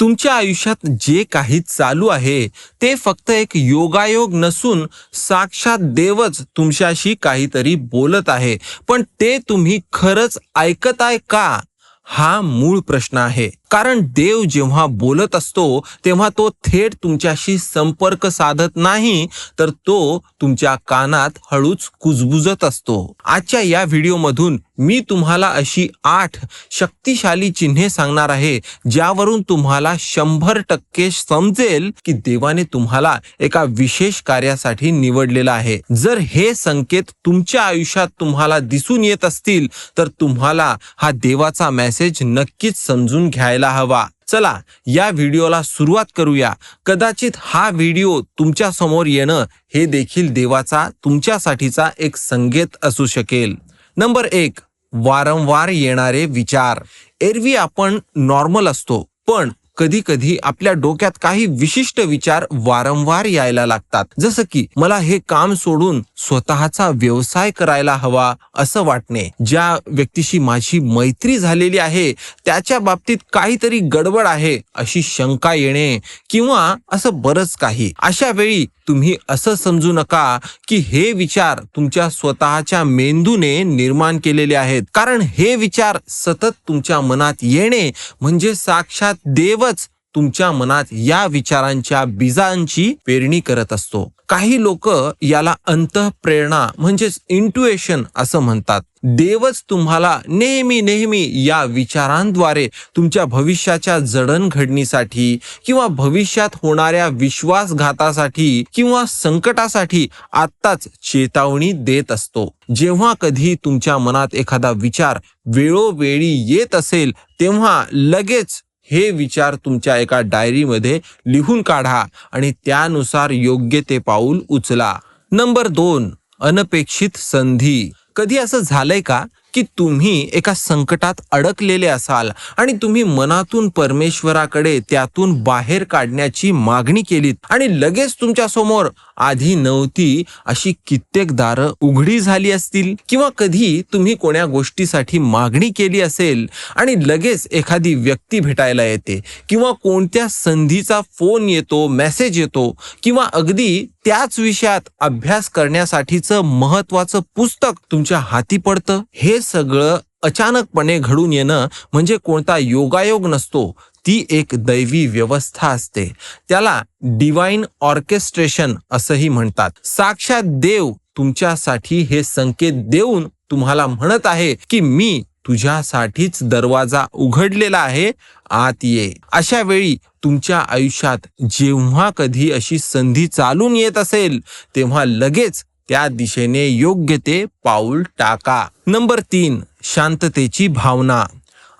तुमच्या आयुष्यात जे काही चालू आहे ते फक्त एक योगायोग नसून साक्षात देवच तुमच्याशी काहीतरी बोलत आहे. पण ते तुम्ही खरंच ऐकताय का? हा मूळ प्रश्न आहे. कारण देव जेव्हा बोलत असतो तेव्हा तो थेट तुमच्याशी संपर्क साधत नाही तर तो तुमच्या कानात हळूच कुजबुजत असतो. आजच्या या व्हिडिओमधून मी तुम्हाला अशी आठ शक्तिशाली चिन्हे सांगणार आहे ज्यावरून तुम्हाला शंभर टक्के समजेल की देवाने तुम्हाला एका विशेष कार्यासाठी निवडलेला आहे. जर हे संकेत तुमच्या आयुष्यात तुम्हाला दिसून येत असतील तर तुम्हाला हा देवाचा मेसेज नक्कीच समजून घ्यायला हवा. चला या व्हिडिओला सुरुवात करूया. कदाचित हा व्हिडिओ तुमच्यासमोर येणं हे देखील देवाचा तुमच्यासाठीचा एक संकेत असू शकेल. नंबर एक वारंवार येणारे विचार. एरवी आपण नॉर्मल असतो पण कधी कधी आपल्या डोक्यात काही विशिष्ट विचार वारंवार यायला लागतात. जसं की मला हे काम सोडून स्वतःचा व्यवसाय करायला हवा असं वाटणे. ज्या व्यक्तीशी माझी मैत्री झालेली आहे त्याच्या बाबतीत काहीतरी गडबड आहे अशी शंका येणे किंवा असं बरंच काही. अशा वेळी तुम्ही असं समजू नका की हे विचार तुमच्या स्वतःच्या मेंदूने निर्माण केलेले आहेत. कारण हे विचार सतत तुमच्या मनात येणे म्हणजे साक्षात देवच तुमच्या मनात या विचारांच्या बीजांची पेरणी करत असतो. काही लोक याला अंतःप्रेरणा म्हणजेच इंटुएशन असं म्हणतात. देवच तुम्हाला नेहमी नेहमी या विचारांद्वारे तुमच्या भविष्याच्या जडणघडणीसाठी किंवा भविष्यात होणाऱ्या विश्वासघातासाठी किंवा संकटासाठी आत्ताच चेतावणी देत असतो. जेव्हा कधी तुमच्या मनात एखादा विचार वेळोवेळी येत असेल तेव्हा लगेच हे विचार तुमच्या एका डायरीमध्ये लिहून काढा आणि त्यानुसार योग्य ते पाऊल उचला. नंबर दोन अनपेक्षित संधी. कधी असं झालंय का? की तुम्ही एका संकटात अडकलेले असाल आणि तुम्ही मनातून परमेश्वराकडे त्यातून बाहेर काढण्याची मागणी केलीत आणि लगेच तुमच्यासमोर आधी नव्हती अशी कित्येक दारं उघडी झाली असतील किंवा कधी तुम्ही कोण्या गोष्टीसाठी मागणी केली असेल आणि लगेच एखादी व्यक्ती भेटायला येते किंवा कोणत्या संधीचा फोन येतो मेसेज येतो किंवा अगदी त्याच विषयात अभ्यास करण्यासाठीचं महत्वाचं पुस्तक तुमच्या हाती पडतं हे सगळं अचानकपणे घडून येणं म्हणजे कोणता योगायोग नसतो ती एक दैवी व्यवस्था असते. त्याला डिवाइन ऑर्केस्ट्रेशन असंही म्हणतात. साक्षात देव तुमच्यासाठी हे संकेत देऊन तुम्हाला म्हणत आहे की मी तुझ्यासाठीच दरवाजा उघडलेला आहे आत ये. अशा वेळी तुमच्या आयुष्यात जेव्हा कधी अशी संधी चालून येत असेल तेव्हा लगेच त्या दिशेने योग्य ते पाऊल टाका. नंबर तीन शांततेची भावना.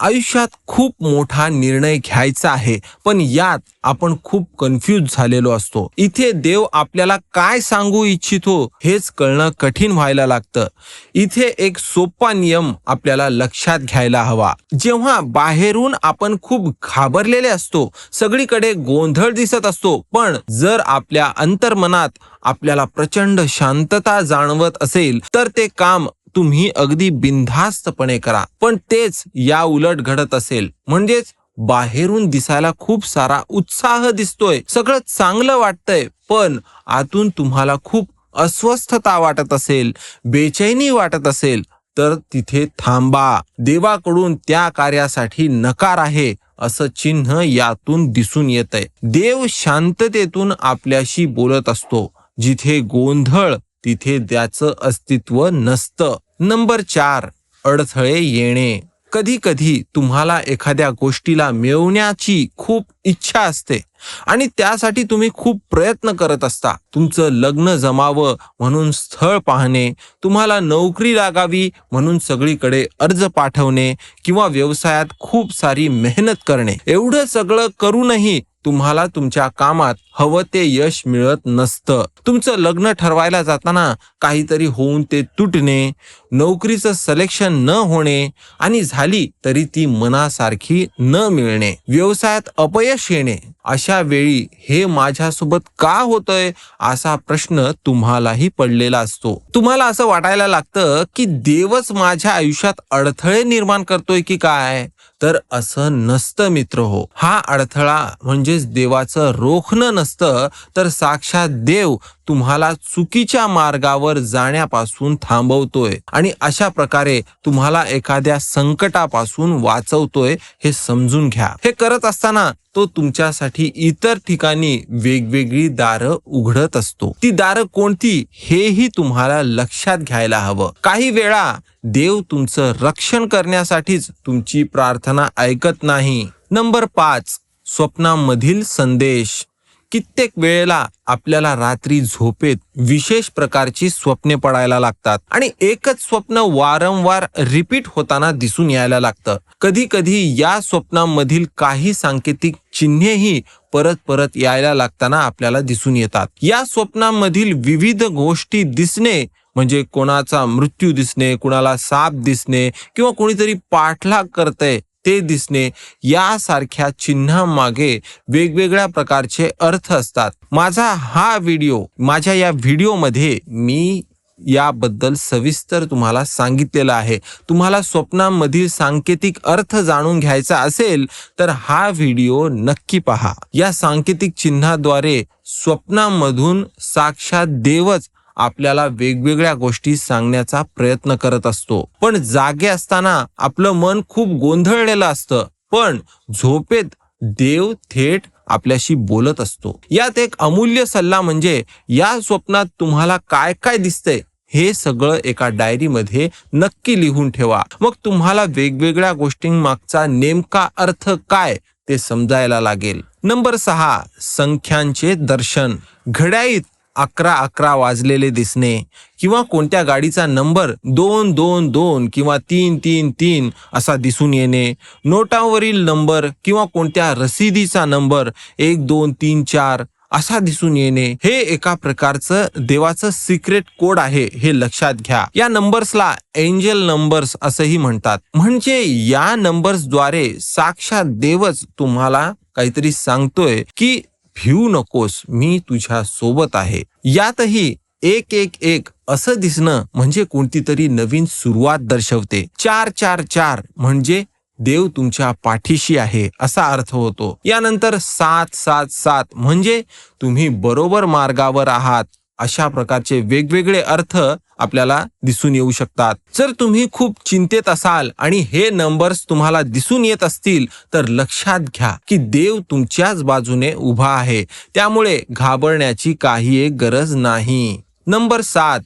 आयुष्यात खूप मोठा निर्णय घ्यायचा आहे पण यात आपण खूप कन्फ्यूज झालेलो असतो. इथे देव आपल्याला काय सांगू इच्छितो हेच कळणं कठीण व्हायला लागतं. इथे एक सोपा नियम आपल्याला लक्षात घ्यायला हवा. जेव्हा बाहेरून आपण खूप घाबरलेले असतो सगळीकडे गोंधळ दिसत असतो पण जर आपल्या अंतर्मनात आपल्याला प्रचंड शांतता जाणवत असेल तर ते काम तुम्ही अगदी बिनधास्तपणे करा. पण तेच या उलट घडत असेल. म्हणजेच बाहेरून दिसायला खूप सारा उत्साह दिसतोय. सगळं चांगलं वाटतंय. पण आतून तुम्हाला खूप अस्वस्थता वाटत असेल बेचैनी वाटत असेल तर तिथे थांबा. देवाकडून त्या कार्यासाठी नकार आहे असं चिन्ह यातून दिसून येतंय. देव शांततेतून आपल्याशी बोलत असतो. जिथे गोंधळ तिथे त्याचं अस्तित्व नसतं. नंबर चार अडथळे येणे. कधी कधी तुम्हाला एखाद्या गोष्टीला मिळवण्याची खूप इच्छा असते आणि त्यासाठी तुम्ही खूप प्रयत्न करत असता. तुमचं लग्न जमावं म्हणून स्थळ पाहणे तुम्हाला नोकरी लागावी म्हणून सगळीकडे अर्ज पाठवणे किंवा व्यवसायात खूप सारी मेहनत करणे. एवढं सगळं करूनही तुम्हाला तुमच्या कामात हवं ते यश मिळत नसतं. तुमचं लग्न ठरवायला जाताना काहीतरी होऊन ते तुटणे नोकरीचं सिलेक्शन न होणे आणि झाली तरी ती मनासारखी न मिळणे व्यवसायात अपयश येणे. अशा वेळी हे माझ्यासोबत का होतंय असा प्रश्न तुम्हालाही पडलेला असतो. तुम्हाला असं वाटायला लागतं की देवच माझ्या आयुष्यात अडथळे निर्माण करतोय की काय? तर असं नसतं मित्र हो. हा अडथळा म्हणजेच देवाचं रोखणं नसतं तर साक्षात देव तुम्हाला चुकीच्या मार्गावर जाण्यापासून थांबवतोय आणि अशा प्रकारे तुम्हाला एखाद्या संकटापासून वाचवतोय हे समजून घ्या. हे करत असताना तो तुमच्यासाठी इतर ठिकाणी वेगवेगळी दारं उघडत असतो. ती दारं कोणती हेही तुम्हाला लक्षात घ्यायला हवं. काही वेळा देव तुमचं रक्षण करण्यासाठीच तुमची प्रार्थना ऐकत नाही. नंबर पाच स्वप्नामधील संदेश. कित्येक वेळेला आपल्याला रात्री झोपेत विशेष प्रकारची स्वप्ने पडायला लागतात. आणि एकच स्वप्न वारंवार रिपीट होताना दिसून यायला लागतं. कधी कधी या स्वप्नांमधील काही सांकेतिक चिन्हेही परत परत यायला लागताना आपल्याला दिसून येतात. या स्वप्नांमधील विविध गोष्टी दिसणे म्हणजे कोणाचा मृत्यू दिसणे कुणाला साप दिसणे किंवा कोणीतरी पाठलाग करतय ते दिसणे यासारख्या चिन्हामागे वेगवेगळ्या प्रकारचे अर्थ असतात. माझा हा व्हिडिओ माझ्या या व्हिडिओमध्ये मी याबद्दल सविस्तर तुम्हाला सांगितलेलं आहे. तुम्हाला स्वप्नांमधील सांकेतिक अर्थ जाणून घ्यायचा असेल तर हा व्हिडिओ नक्की पहा. या सांकेतिक चिन्हाद्वारे स्वप्नांमधून साक्षात देवच आपल्याला वेगवेगळ्या गोष्टी सांगण्याचा प्रयत्न करत असतो. पण जागे असताना आपलं मन खूप गोंधळलेलं असतं. पण झोपेत देव थेट आपल्याशी बोलत असतो. यात एक अमूल्य सल्ला म्हणजे या स्वप्नात तुम्हाला काय काय दिसतंय हे सगळं एका डायरीमध्ये नक्की लिहून ठेवा. मग तुम्हाला वेगवेगळ्या गोष्टींमागचा नेमका अर्थ काय ते समजायला लागेल. नंबर सहा संख्यांचे दर्शन. घड्याळीत अकरा अकरा वाजलेले दिसणे. किंवा कोणत्या गाडीचा नंबर दोन दोन दोन किंवा तीन तीन तीन असा दिसून येणे. नोटावरील नंबर किंवा कोणत्या रसिदीचा नंबर एक दोन तीन चार असा दिसून येणे. हे एका प्रकारचं देवाचं सिक्रेट कोड आहे हे लक्षात घ्या. या नंबर्सला एंजल नंबर्स असंही म्हणतात. म्हणजे या नंबर्सद्वारे साक्षात देवच तुम्हाला काहीतरी सांगतोय की भिऊ नकोस मी तुझ्या सोबत आहे. यातही एक एक एक असं दिसणं म्हणजे कोणती तरी नवीन सुरुवात दर्शवते. चार चार चार म्हणजे देव तुमच्या पाठीशी आहे असा अर्थ होतो. यानंतर सात सात सात म्हणजे तुम्ही बरोबर मार्गावर आहात अशा प्रकारचे वेगवेगळे अर्थ आपल्याला दिसून येऊ शकतात. जर तुम्ही खूप चिंतेत असाल आणि हे नंबर्स तुम्हाला दिसून येत असतील तर लक्षात घ्या की देव तुमच्याच बाजूने उभा आहे. त्यामुळे घाबरण्याची काही एक गरज नाही. नंबर सात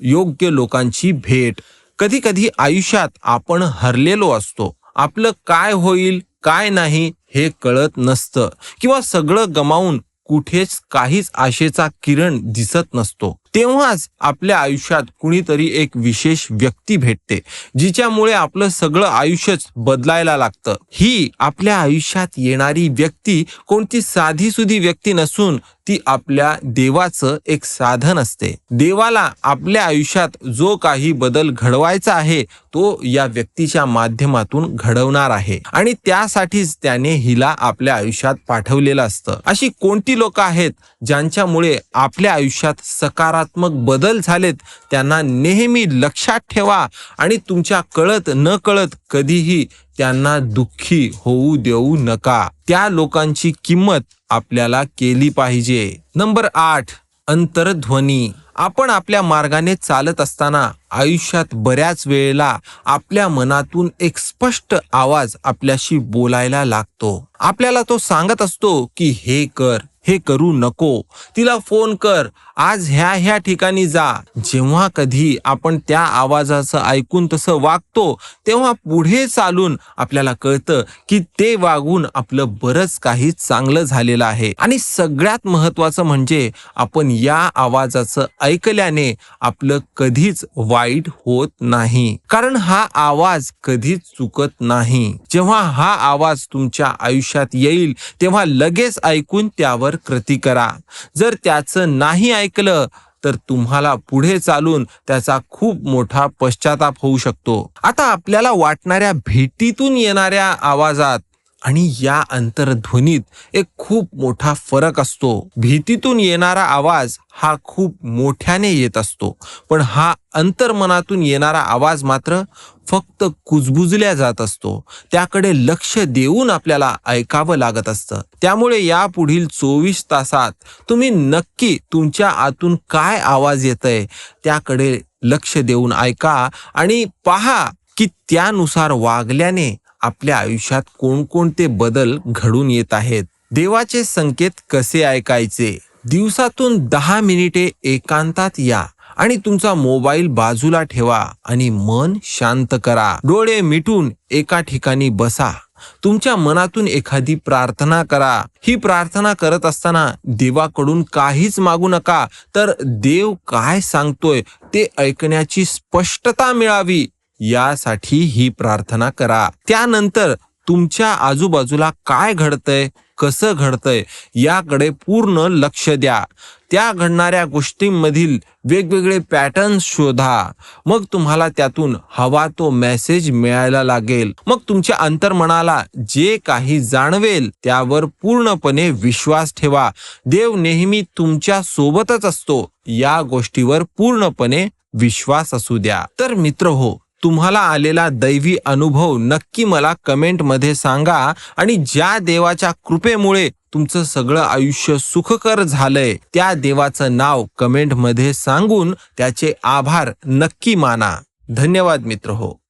योग्य लोकांची भेट. कधी कधी आयुष्यात आपण हरलेलो असतो. आपलं काय होईल काय नाही हे कळत नसतं. किंवा सगळं गमावून कुठेच काहीच आशेचा किरण दिसत नसतो. तेव्हाच आपल्या आयुष्यात कुणीतरी एक विशेष व्यक्ती भेटते जिच्यामुळे आपलं सगळं आयुष्यच बदलायला लागतं. ही आपल्या आयुष्यात येणारी व्यक्ती कोणती साधी सुधी व्यक्ती नसून ती आपल्या देवाचं एक साधन असते. देवाला आपल्या आयुष्यात जो काही बदल घडवायचा आहे तो या व्यक्तीच्या माध्यमातून घडवणार आहे. आणि त्यासाठीच त्याने हिला आपल्या आयुष्यात पाठवलेलं असतं. अशी कोणती लोक आहेत ज्यांच्यामुळे आपल्या आयुष्यात सकारात्मक बदल झालेत त्यांना नेहमी लक्षात ठेवा आणि तुमच्या कळत न कळत कधीही त्यांना दुःखी होऊ देऊ नका. त्या लोकांची किंमत आपल्याला केली पाहिजे. नंबर आठ अंतरध्वनी. आपण आपल्या मार्गाने चालत असताना आयुष्यात बऱ्याच वेळेला आपल्या मनातून एक स्पष्ट आवाज आपल्याशी बोलायला लागतो. आपल्याला तो सांगत असतो की हे कर हे करू नको. तिला फोन कर आज ह्या ह्या ठिकाणी जा. जेव्हा कधी आपण त्या आवाजाचं ऐकून तसं वागतो तेव्हा पुढे चालून आपल्याला कळतं की ते वागून आपलं बरंच काही चांगलं झालेलं आहे. आणि सगळ्यात महत्वाचं म्हणजे आपण या आवाजाचं ऐकल्याने आपलं कधीच वाईट होत नाही. कारण हा आवाज कधीच चुकत नाही. जेव्हा हा आवाज तुमच्या आयुष्यात येईल तेव्हा लगेच ऐकून त्यावर कृती करा. जर त्याचं नाही ऐक ऐकलं तर तुम्हाला पुढे चालून त्याचा खूप मोठा पश्चाताप होऊ शकतो. आता आपल्याला वाटणाऱ्या भीतीतून येणाऱ्या आवाजात आणि या अंतर्ध्वनीत एक खूप मोठा फरक असतो. भीतीतून येणारा आवाज हा खूप मोठ्याने येत असतो. पण हा अंतर्मनातून येणारा आवाज मात्र फक्त कुजबुजल्या जात असतो. त्याकडे लक्ष देऊन आपल्याला ऐकावं लागत असतं. त्यामुळे या पुढील चोवीस तासात तुम्ही नक्की तुमच्या आतून काय आवाज येतय त्याकडे लक्ष देऊन ऐका आणि पहा की त्यानुसार वागल्याने आपल्या आयुष्यात कोणकोणते बदल घडून येत आहेत. देवाचे संकेत कसे ऐकायचे? दिवसातून दहा मिनिटे एकांतात या. आणि तुमचा मोबाईल बाजूला ठेवा आणि मन शांत करा. डोळे मिटून एका ठिकाणी बसा. तुमच्या मनातून एखादी प्रार्थना करा. ही प्रार्थना करत असताना देवाकडून काहीच मागू नका. तर देव काय सांगतोय ते ऐकण्याची स्पष्टता मिळावी. यासाठी ही प्रार्थना करा. त्यानंतर तुमच्या आजूबाजूला काय घडतंय? कसं घडतंय याकडे पूर्ण लक्ष द्या. त्या घडणाऱ्या गोष्टींमधील वेगवेगळे पॅटर्न्स शोधा. मग तुम्हाला त्यातून हवा तो मेसेज मिळायला लागेल. मग तुमच्या अंतर्मनाला जे काही जाणवेल त्यावर पूर्णपणे विश्वास ठेवा. देव नेहमी तुमच्या सोबतच असतो. या गोष्टीवर पूर्णपणे विश्वास असू द्या. तर मित्र हो तुम्हाला आलेला दैवी अनुभव नक्की मला कमेंटमध्ये सांगा आणि ज्या देवाच्या कृपेमुळे तुमचं सगळं आयुष्य सुखकर झालंय त्या देवाचं नाव कमेंटमध्ये सांगून त्याचे आभार नक्की माना. धन्यवाद मित्र हो.